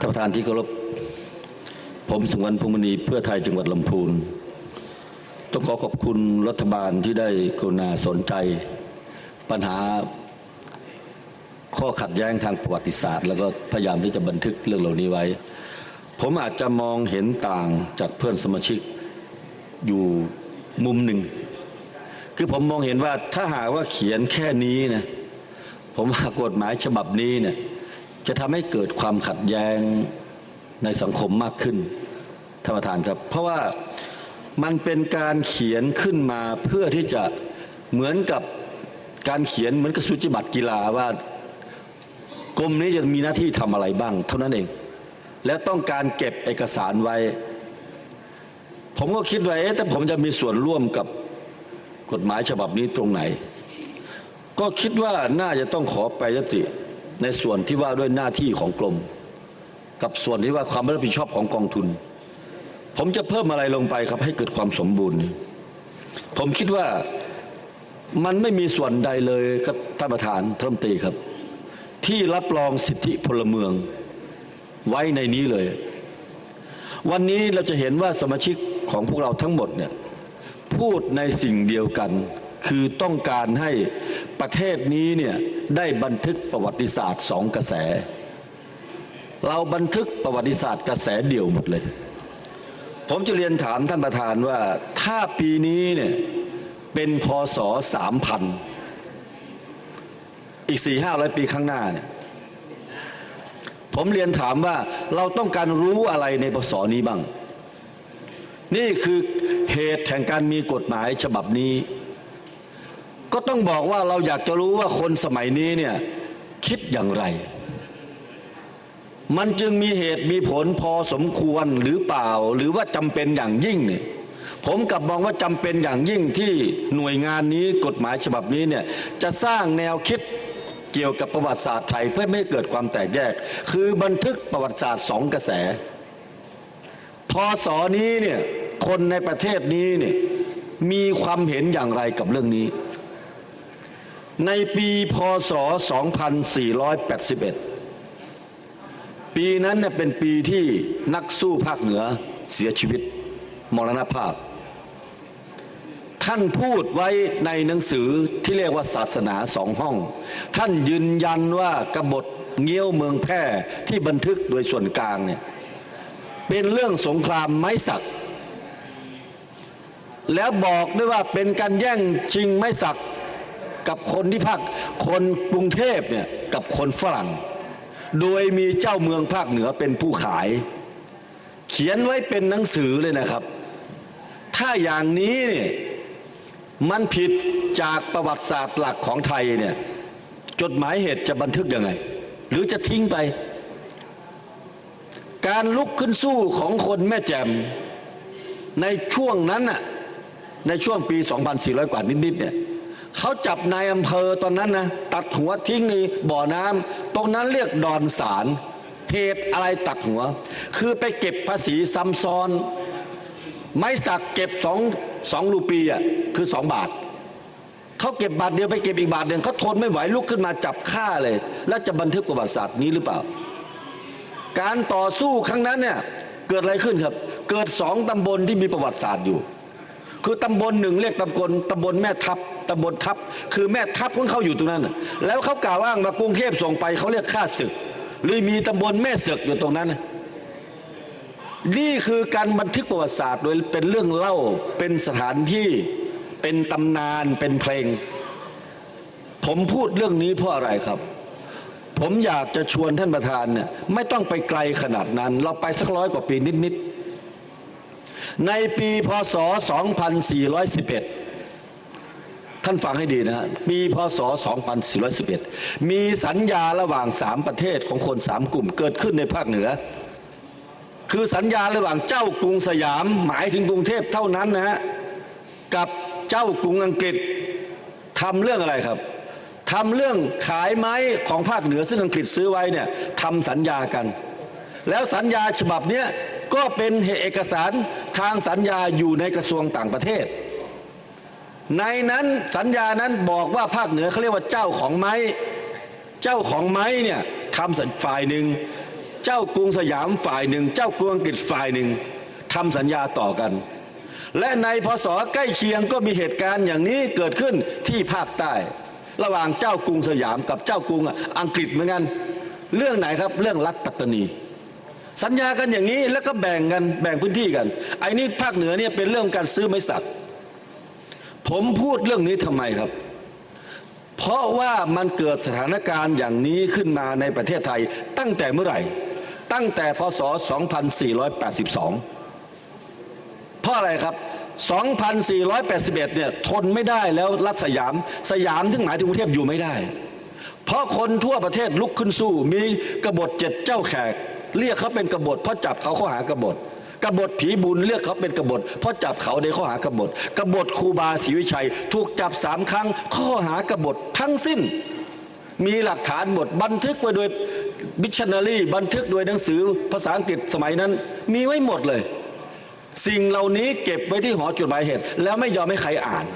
ท่านประธานที่เคารพ ผมสุวรรณพงมณีเพื่อไทยจังหวัดลำพูน ต้องขอขอบคุณรัฐบาลที่ได้กรุณาสนใจ ปัญหาข้อขัดแย้งทางประวัติศาสตร์ แล้วก็พยายามที่จะบันทึกเรื่องเหล่านี้ไว้ ผมอาจจะมองเห็นต่างจากเพื่อนสมาชิกอยู่มุมหนึ่ง คือผมมองเห็นว่าถ้าหากว่าเขียนแค่นี้นะผมว่ากฎหมายฉบับนี้เนี่ย จะทำให้เกิดความขัดแย้งในสังคมมากขึ้นท่านประธานครับ เพราะว่ามันเป็นการเขียนขึ้นมาเพื่อที่จะเหมือนกับการเขียนเหมือนกับสุจิบัตรกีฬาว่ากรมนี้จะมีหน้าที่ทำอะไรบ้าง เท่านั้นเอง และต้องการเก็บเอกสารไว้ ผมก็คิดไว่าเอ๊ะถ้าผมจะมีส่วนร่วมกับกฎหมายฉบับนี้ตรงไหน ก็คิดว่าน่าจะต้องขอไปยติ ในส่วนที่ว่าด้วยหน้าที่ของกรม กับส่วนที่ว่าความรับผิดชอบของกองทุน ผมจะเพิ่มอะไรลงไปครับให้เกิดความสมบูรณ์ ผมคิดว่ามันไม่มีส่วนใดเลยครับท่านประธานท่านรัฐมตรีครับ ที่รับรองสิทธิพลเมืองไว้ในนี้เลย วันนี้เราจะเห็นว่าสมาชิกของพวกเราทั้งหมดเนี่ยพูดในสิ่งเดียวกัน คือต้องการให้ประเทศนี้เนี่ยได้บันทึกประวัติศาสตร์สองกระแส เราบันทึกประวัติศาสตร์กระแสเดี่ยวหมดเลย ผมจะเรียนถามท่านประธานว่าถ้าปีนี้เนี่ยเป็นพศสามพันอีกสี่ห้าร้อยปีข้างหน้าเนี่ยผมเรียนถามว่าเราต้องการรู้อะไรในพศนี้บ้าง นี่คือเหตุแห่งการมีกฎหมายฉบับนี้ ก็ต้องบอกว่าเราอยากจะรู้ว่าคนสมัยนี้เนี่ยคิดอย่างไร มันจึงมีเหตุมีผลพอสมควรหรือเปล่า หรือว่าจำเป็นอย่างยิ่งเนี่ยผมกลับมองว่าจำเป็นอย่างยิ่งที่หน่วยงานนี้กฎหมายฉบับนี้เนี่ยจะสร้างแนวคิดเกี่ยวกับประวัติศาสตร์ไทยเพื่อไม่ให้เกิดความแตกแยก คือบันทึกประวัติศาสตร์สองกระแสพศนี้เนี่ยคนในประเทศนี้เนี่ยมีความเห็นอย่างไรกับเรื่องนี้ ในปีพศ 2481 ปีนั้นเนี่ยเป็นปีที่นักสู้ภาคเหนือเสียชีวิตมรณภาพ ท่านพูดไว้ในหนังสือที่เรียกว่าศาสนาสองห้อง ท่านยืนยันว่ากบฏเงี้ยวเมืองแพร่ที่บันทึกโดยส่วนกลางเนี่ยเป็นเรื่องสงครามไม้สัก แล้วบอกด้วยว่าเป็นการแย่งชิงไม้สัก กับคนที่ภาคคนกรุงเทพเนี่ยกับคนฝรั่ง โดยมีเจ้าเมืองภาคเหนือเป็นผู้ขาย เขียนไว้เป็นหนังสือเลยนะครับ ถ้าอย่างนี้เนี่ยมันผิดจากประวัติศาสตร์หลักของไทยเนี่ยจดหมายเหตุจะบันทึกยังไง หรือจะทิ้งไป การลุกขึ้นสู้ของคนแม่แจ่มในช่วงนั้นน่ะในช่วงปี 2,400 กว่านิดๆเนี่ย เขาจับนายอำเภอตอนนั้นนะตัดหัวทิ้งในบ่อน้ำตรงนั้นเรียกดอนสารเหตุอะไรตัดหัว คือไปเก็บภาษีซ้ำซ้อน ไม้สักเก็บสองสองรูปีอะคือสองบาทเขาเก็บบาทเดียวไปเก็บอีกบาทหนึ่งเขาทนไม่ไหวลุกขึ้นมาจับฆ่าเลย แล้วจะบันทึกประวัติศาสตร์นี้หรือเปล่า การต่อสู้ครั้งนั้นเนี่ยเกิดอะไรขึ้นครับ เกิดสองตำบลที่มีประวัติศาสตร์อยู่ คือตำบลหนึ่งเรียกตำบลตำบลแม่ทับตำบลทับคือแม่ทัพของเขาอยู่ตรงนั้น แล้วเขากล่าวอ้างมากรุงเทพส่งไปเขาเรียกข้าศึก หรือมีตำบลแม่เสือกอยู่ตรงนั้นนี่คือการบันทึกประวัติศาสตร์โดยเป็นเรื่องเล่าเป็นสถานที่เป็นตำนานเป็นเพลง ผมพูดเรื่องนี้เพราะอะไรครับ ผมอยากจะชวนท่านประธานเนี่ยไม่ต้องไปไกลขนาดนั้น เราไปสักร้อยกว่าปีนิดๆ ในปีพศ 2411 ท่านฟังให้ดีนะฮะปีพศ 2411 มีสัญญาระหว่างสามประเทศของคนสามกลุ่มเกิดขึ้นในภาคเหนือ คือสัญญาระหว่างเจ้ากรุงสยามหมายถึงกรุงเทพเท่านั้นนะฮะกับเจ้ากรุงอังกฤษทำเรื่องอะไรครับทำเรื่องขายไม้ของภาคเหนือซึ่งอังกฤษซื้อไว้เนี่ยทำสัญญากัน แล้วสัญญาฉบับเนี้ยก็เป็นเอกสาร ทางสัญญาอยู่ในกระทรวงต่างประเทศ ในนั้นสัญญานั้นบอกว่าภาคเหนือเขาเรียกว่าเจ้าของไม้ เจ้าของไม้เนี่ยทำฝ่ายหนึ่ง เจ้ากรุงสยามฝ่ายหนึ่ง เจ้ากรุงอังกฤษฝ่ายหนึ่งทำสัญญาต่อกัน และในพศใกล้เคียงก็มีเหตุการณ์อย่างนี้เกิดขึ้นที่ภาคใต้ ระหว่างเจ้ากรุงสยามกับเจ้ากรุงอังกฤษเหมือนกัน เรื่องไหนครับเรื่องรัฐปัตตานี สัญญากันอย่างนี้แล้วก็แบ่งกันแบ่งพื้นที่กันไอ้นี่ภาคเหนือเนี่ยเป็นเรื่องการซื้อไม้สักผมพูดเรื่องนี้ทำไมครับ เพราะว่ามันเกิดสถานการณ์อย่างนี้ขึ้นมาในประเทศไทย ตั้งแต่เมื่อไหร่ ตั้งแต่พศ 2482 เพราะอะไรครับ 2481 เนี่ยทนไม่ได้แล้วรัฐสยาม สยามถึงหมายถึงกรุงเทพอยู่ไม่ได้ เพราะคนทั่วประเทศลุกขึ้นสู้มีกบฏเจ็ดเจ้าแขก เรียกเขาเป็นกบฏเพราะจับเขาข้อหากบฏกบฏผีบุญเรียกเขาเป็นกบฏเพราะจับเขาในข้อหากบฏกบฏครูบาศรีวิชัย ถูกจับสามครั้ง ข้อหากบฏทั้งสิ้น มีหลักฐานหมดบันทึกไว้โดยบิชนารีบันทึกโดยหนังสือภาษาอังกฤษสมัยนั้น มีไว้หมดเลย สิ่งเหล่านี้เก็บไว้ที่หอจดหมายเหตุ แล้วไม่ยอมให้ใครอ่าน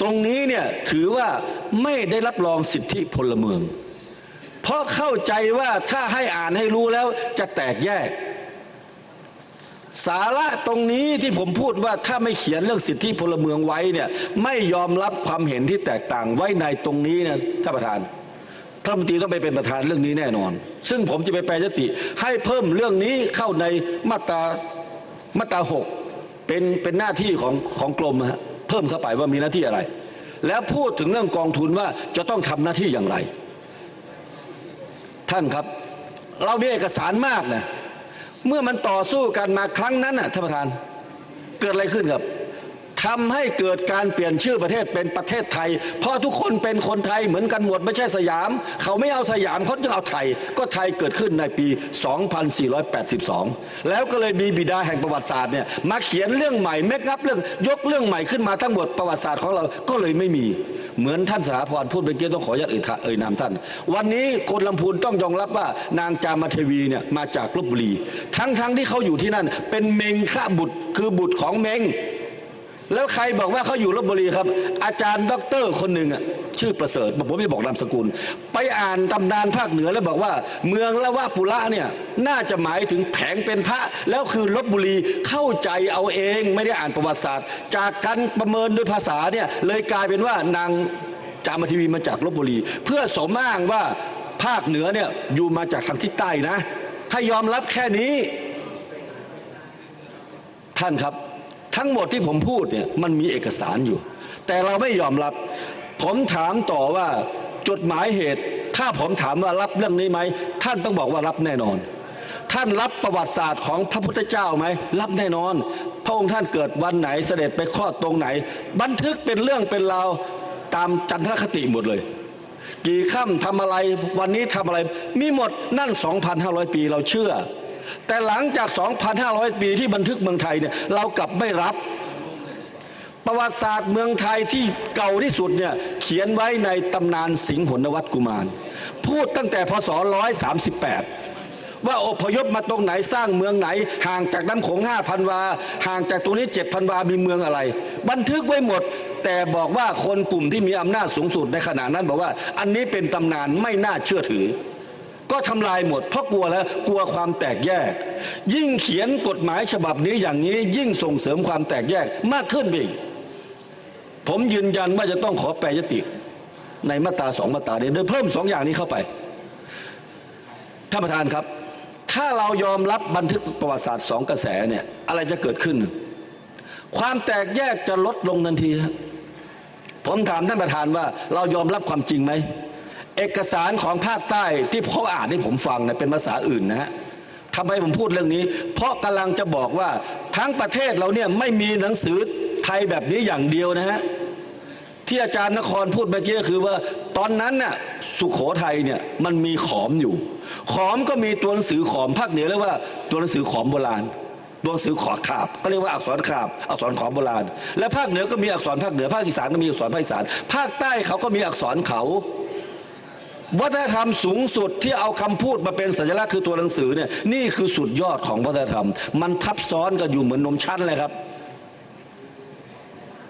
ตรงนี้เนี่ยถือว่าไม่ได้รับรองสิทธิพลเมือง เพราะเข้าใจว่าถ้าให้อ่านให้รู้แล้วจะแตกแยก สาระตรงนี้ที่ผมพูดว่าถ้าไม่เขียนเรื่องสิทธิพลเมืองไว้เนี่ยไม่ยอมรับความเห็นที่แตกต่างไว้ในตรงนี้นี่ยท่านประธานท่านรัฐมนตรีต้องไปเป็นประธานเรื่องนี้แน่นอน ซึ่งผมจะไปแปลยติ ให้เพิ่มเรื่องนี้เข้าในมาตรามาตราหกเป็นเป็นหน้าที่ของของกรมนะฮะเพิ่มเข้าไปว่ามีหน้าที่อะไร แล้วพูดถึงเรื่องกองทุนว่าจะต้องทำหน้าที่อย่างไร ท่านครับ เรามีเอกสารมากนะเมื่อมันต่อสู้กันมาครั้งนั้นน่ะท่านประธาน เกิดอะไรขึ้นครับ ทำให้เกิดการเปลี่ยนชื่อประเทศเป็นประเทศไทย เพราะทุกคนเป็นคนไทยเหมือนกันหมดไม่ใช่สยาม เขาไม่เอาสยามเขาจึงเอาไทย ก็ไทยเกิดขึ้นในปี 2482 แล้วก็เลยมีบิดาแห่งประวัติศาสตร์เนี่ยมาเขียนเรื่องใหม่เมคอัพเรื่องยกเรื่องใหม่ขึ้นมาทั้งหมดประวัติศาสตร์ของเราก็เลยไม่มี เหมือนท่านสถาพรพูดเมื่อกี้ต้องขออนุญาตเอ่ยนามท่าน วันนี้คนลำพูนต้องยอมรับว่านางจามาเทวีเนี่ยมาจากลบบุรี ทั้งๆทที่เขาอยู่ที่นั่น เป็นเมงข้าบุตรคือบุตรของเมง แล้วใครบอกว่าเขาอยู่ลบบุรีครับ อาจารย์ด็อกเตอร์คนหนึ่งอะชื่อประเสริฐผมไม่บอกนามสกุล ไปอ่านตำนานภาคเหนือแล้วบอกว่า เมืองละว่าปุระเนี่ยน่าจะหมายถึงแผงเป็นพระแล้วคือลบบุรีเข้าใจเอาเองไม่ได้อ่านประวัติศาสตร์ จากการประเมินด้วยภาษาเนี่ยเลยกลายเป็นว่านางจามาทีวีมาจากลบบุรี เพื่อสมอ้างว่าภาคเหนือเนี่ยอยู่มาจากทางทิศใต้นะ ให้ยอมรับแค่นี้ ท่านครับ ทั้งหมดที่ผมพูดเนี่ยมันมีเอกสารอยู่ แต่เราไม่ยอมรับ ผมถามต่อว่าจดหมายเหตุ ถ้าผมถามว่ารับเรื่องนี้ไหม ท่านต้องบอกว่ารับแน่นอน ท่านรับประวัติศาสตร์ของพระพุทธเจ้าไหม รับแน่นอน พระองค์ท่านเกิดวันไหนเสด็จไปคลอดตรงไหน บันทึกเป็นเรื่องเป็นราวตามจันทรคติหมดเลยกี่ค่ำทำอะไรวันนี้ทำอะไร มีหมดนั่น 2,500 ปีเราเชื่อ แต่หลังจาก 2,500 ปีที่บันทึกเมืองไทยเนี่ยเรากลับไม่รับ ประวัติศาสตร์เมืองไทยที่เก่าที่สุดเนี่ยเขียนไว้ในตำนานสิงห์หนวัตกุมาร พูดตั้งแต่พศ 138ว่าอพยพมาตรงไหนสร้างเมืองไหน ห่างจากน้ำโขง5,000 วา ห่างจากตรงนี้ 7,000 วา มีเมืองอะไร บันทึกไว้หมด แต่บอกว่าคนกลุ่มที่มีอำนาจสูงสุดในขณะนั้นบอกว่า อันนี้เป็นตำนานไม่น่าเชื่อถือ ก็ทำลายหมด เพราะกลัวแล้วกลัวความแตกแยก ยิ่งเขียนกฎหมายฉบับนี้อย่างนี้ ยิ่งส่งเสริมความแตกแยกมากขึ้นไปผมยืนยันว่าจะต้องขอแปรยติ ในมาตราสองมาตราเนี้โดยเพิ่มสองอย่างนี้เข้าไปท่านประธานครับ ถ้าเรายอมรับบันทึกประวัติศาสตร์สองกระแสเนี่ยอะไรจะเกิดขึ้น ความแตกแยกจะลดลงทันที ผมถามท่านประธานว่าเรายอมรับความจริงไหม เอกสารของภาคใต้ที่เขาอ่านให้ผมฟังเนี่ยเป็นภาษาอื่นนะฮะทำไมผมพูดเรื่องนี้ เพราะกำลังจะบอกว่าทั้งประเทศเราเนี่ยไม่มีหนังสือไทยแบบนี้อย่างเดียวนะฮะที่อาจารย์นครพูดเมื่อกี้คือว่าตอนนั้นน่ะสุขโขทัยเนี่ยมันมีขอมอยู่ ขอมก็มีตัวหนังสือขอมภาคเหนือเรียกว่าตัวหนังสือขอมโบราณตัวหนังสือขอขาบ ก็เรียกว่าอักษรขาบ อักษรขอมโบราณ และภาคเหนือก็มีอักษรภาคเหนือภาคอีสานก็มีอักษรภาคอีสาน ภาคใต้เขาก็มีอักษรเขา วัฒนธรรมสูงสุดที่เอาคำพูดมาเป็นสัญลักษณ์คือตัวหนังสือเนี่ยนี่คือสุดยอดของวัฒนธรรม มันทับซ้อนกันอยู่เหมือนนมชั้นเลยครับ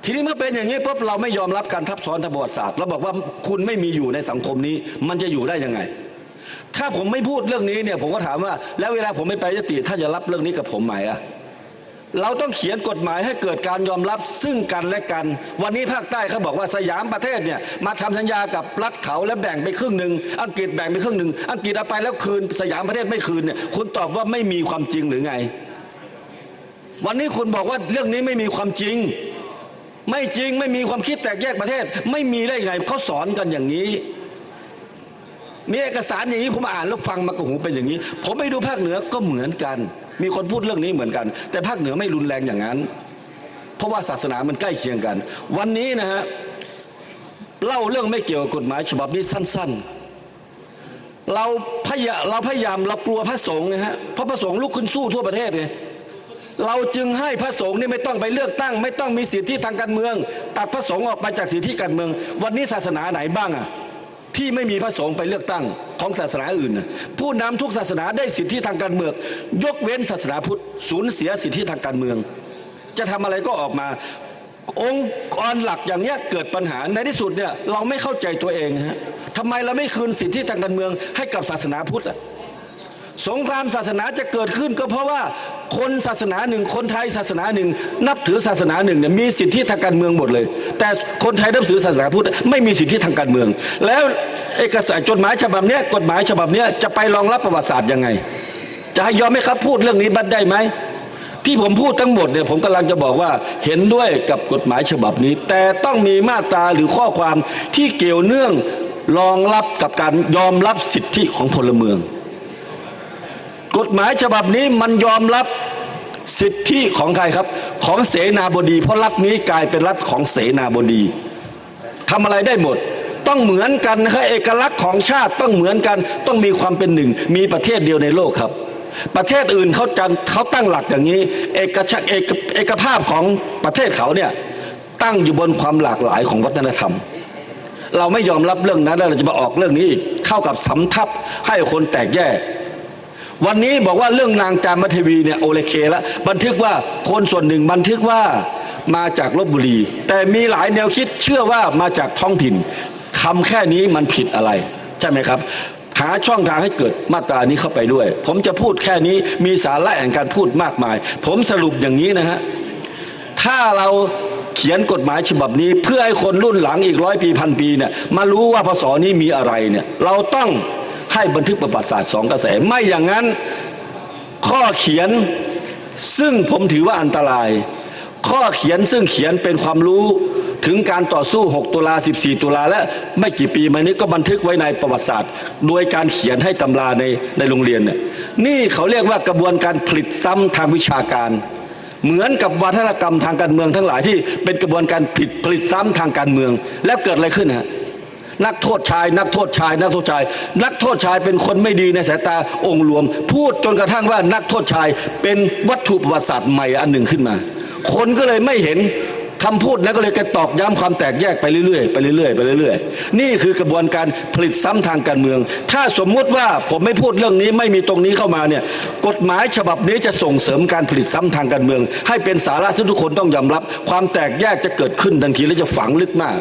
ทีนี้เมื่อเป็นอย่างนี้ปุ๊บเราไม่ยอมรับการทับซ้อนทางประวัติศาสตร์เราบอกว่าคุณไม่มีอยู่ในสังคมนี้ มันจะอยู่ได้ยังไง ถ้าผมไม่พูดเรื่องนี้เนี่ยผมก็ถามว่า แล้วเวลาผมไม่ไปยติท่านจะรับเรื่องนี้กับผมไหมอะ เราต้องเขียนกฎหมายให้เกิดการยอมรับซึ่งกันและกัน วันนี้ภาคใต้เขาบอกว่าสยามประเทศเนี่ยมาทำสัญญากับรัฐเขาแล้วแบ่งไปครึ่งหนึ่งอังกฤษแบ่งไปครึ่งหนึ่งอังกฤษเอาไปแล้วคืนสยามประเทศไม่คืนเนี่ยคุณตอบว่าไม่มีความจริงหรือไง วันนี้คุณบอกว่าเรื่องนี้ไม่มีความจริง ไม่จริงไม่มีความคิดแตกแยกประเทศ ไม่มีได้ยังไงเขาสอนกันอย่างนี้มีเอกสารอย่างนี้ผมอ่านแล้วฟังมากระหูเป็นอย่างนี้ ผมไปดูภาคเหนือก็เหมือนกัน มีคนพูดเรื่องนี้เหมือนกัน แต่ภาคเหนือไม่รุนแรงอย่างนั้น เพราะว่าศาสนามันใกล้เคียงกัน วันนี้นะฮะเล่าเรื่องไม่เกี่ยวกับกฎหมายฉบับนี้สั้น ๆ เราพยาเราพยายามเรากลัวพระสงฆ์นะฮะเพราะพระสงฆ์ลุกขึ้นสู้ทั่วประเทศไงเราจึงให้พระสงฆ์นี่ไม่ต้องไปเลือกตั้ง ไม่ต้องมีสิทธิทางการเมือง ตัดพระสงฆ์ออกไปจากสิทธิการเมือง วันนี้ศาสนาไหนบ้างอะที่ไม่มีพระสงฆ์ไปเลือกตั้ง ของศาสนาอื่น ผู้นำทุกศาสนาได้สิทธิทางการเมือง ยกเว้นศาสนาพุทธสูญเสียสิทธิทางการเมือง จะทำอะไรก็ออกมาองค์กรหลักอย่างเนี้ยเกิดปัญหาในที่สุดเนี่ยเราไม่เข้าใจตัวเองฮะทำไมเราไม่คืนสิทธิทางการเมืองให้กับศาสนาพุทธอะ สงครามศาสนาจะเกิดขึ้นก็เพราะว่าคนศาสนาหนึ่ง คนไทยศาสนาหนึ่ง นับถือศาสนาหนึ่งเนี่ยมีสิทธิทางการเมืองหมดเลย แต่คนไทยนับถือศาสนาพุทธไม่มีสิทธิทางการเมือง แล้วเอกสารจดหมายฉบับเนี้ยกฎหมายฉบับเนี้ยจะไปรองรับประวัติศาสตร์ยังไง จะให้ยอมไหมครับพูดเรื่องนี้บัดได้ไหมที่ผมพูดทั้งหมดเนี่ยผมกำลังจะบอกว่าเห็นด้วยกับกฎหมายฉบับนี้ แต่ต้องมีมาตราหรือข้อความที่เกี่ยวเนื่องรองรับกับการยอมรับสิทธิของพลเมือง กฎหมายฉบับนี้มันยอมรับสิทธิของใครครับ ของเสนาบดี เพราะรัฐนี้กลายเป็นรัฐของเสนาบดีทำอะไรได้หมด ต้องเหมือนกันนะครับเอกลักษณ์ของชาติต้องเหมือนกัน ต้องมีความเป็นหนึ่ง มีประเทศเดียวในโลกครับ ประเทศอื่นเขาจังเขาตั้งหลักอย่างนี้ เอกชักเอกเอกภาพของประเทศเขาเนี่ยตั้งอยู่บนความหลากหลายของวัฒนธรรม เราไม่ยอมรับเรื่องนั้นแล้วเราจะมาออกเรื่องนี้อีกเข้ากับสำทับให้คนแตกแยก วันนี้บอกว่าเรื่องนางจามเทวีเนี่ยโอเลเคแล้วบันทึกว่าคนส่วนหนึ่งบันทึกว่ามาจากลบบุรี แต่มีหลายแนวคิดเชื่อว่ามาจากท้องถิ่นคำแค่นี้มันผิดอะไร ใช่ไหมครับ หาช่องทางให้เกิดมาตรานี้เข้าไปด้วย ผมจะพูดแค่นี้มีสาระแห่งการพูดมากมาย ผมสรุปอย่างนี้นะฮะถ้าเราเขียนกฎหมายฉบับนี้เพื่อให้คนรุ่นหลังอีกร้อยปีพันปีเนี่ยมารู้ว่าพศนี้มีอะไรเนี่ยเราต้อง ให้บันทึกประวัติศาสตร์สองกระแส ไม่อย่างนั้นข้อเขียนซึ่งผมถือว่าอันตราย ข้อเขียนซึ่งเขียนเป็นความรู้ถึงการต่อสู้ 6 ตุลา 14 ตุลาและไม่กี่ปีมานี้ก็บันทึกไว้ในประวัติศาสตร์ โดยการเขียนให้ตำราในในโรงเรียนเนี่ยนี่เขาเรียกว่ากระบวนการผลิตซ้ำทางวิชาการ เหมือนกับวัฒนกรรมทางการเมืองทั้งหลายที่เป็นกระบวนการผลิตผลิตซ้ำทางการเมือง แล้วเกิดอะไรขึ้นฮะ นักโทษชาย นักโทษชาย นักโทษชาย นักโทษชายเป็นคนไม่ดีในสายตาองค์รวม พูดจนกระทั่งว่านักโทษชายเป็นวัตถุประวัติศาสตร์ใหม่อันหนึ่งขึ้นมา คนก็เลยไม่เห็นคำพูดนั้นก็เลยกระตอกย้ำความแตกแยกไปเรื่อยๆไปเรื่อยๆไปเรื่อยๆ นี่คือกระบวนการผลิตซ้ำทางการเมือง ถ้าสมมุติว่าผมไม่พูดเรื่องนี้ไม่มีตรงนี้เข้ามาเนี่ยกฎหมายฉบับนี้จะส่งเสริมการผลิตซ้ำทางการเมือง ให้เป็นสาระที่ทุกคนต้องยอมรับ ความแตกแยกจะเกิดขึ้นทันทีและจะฝังลึกมาก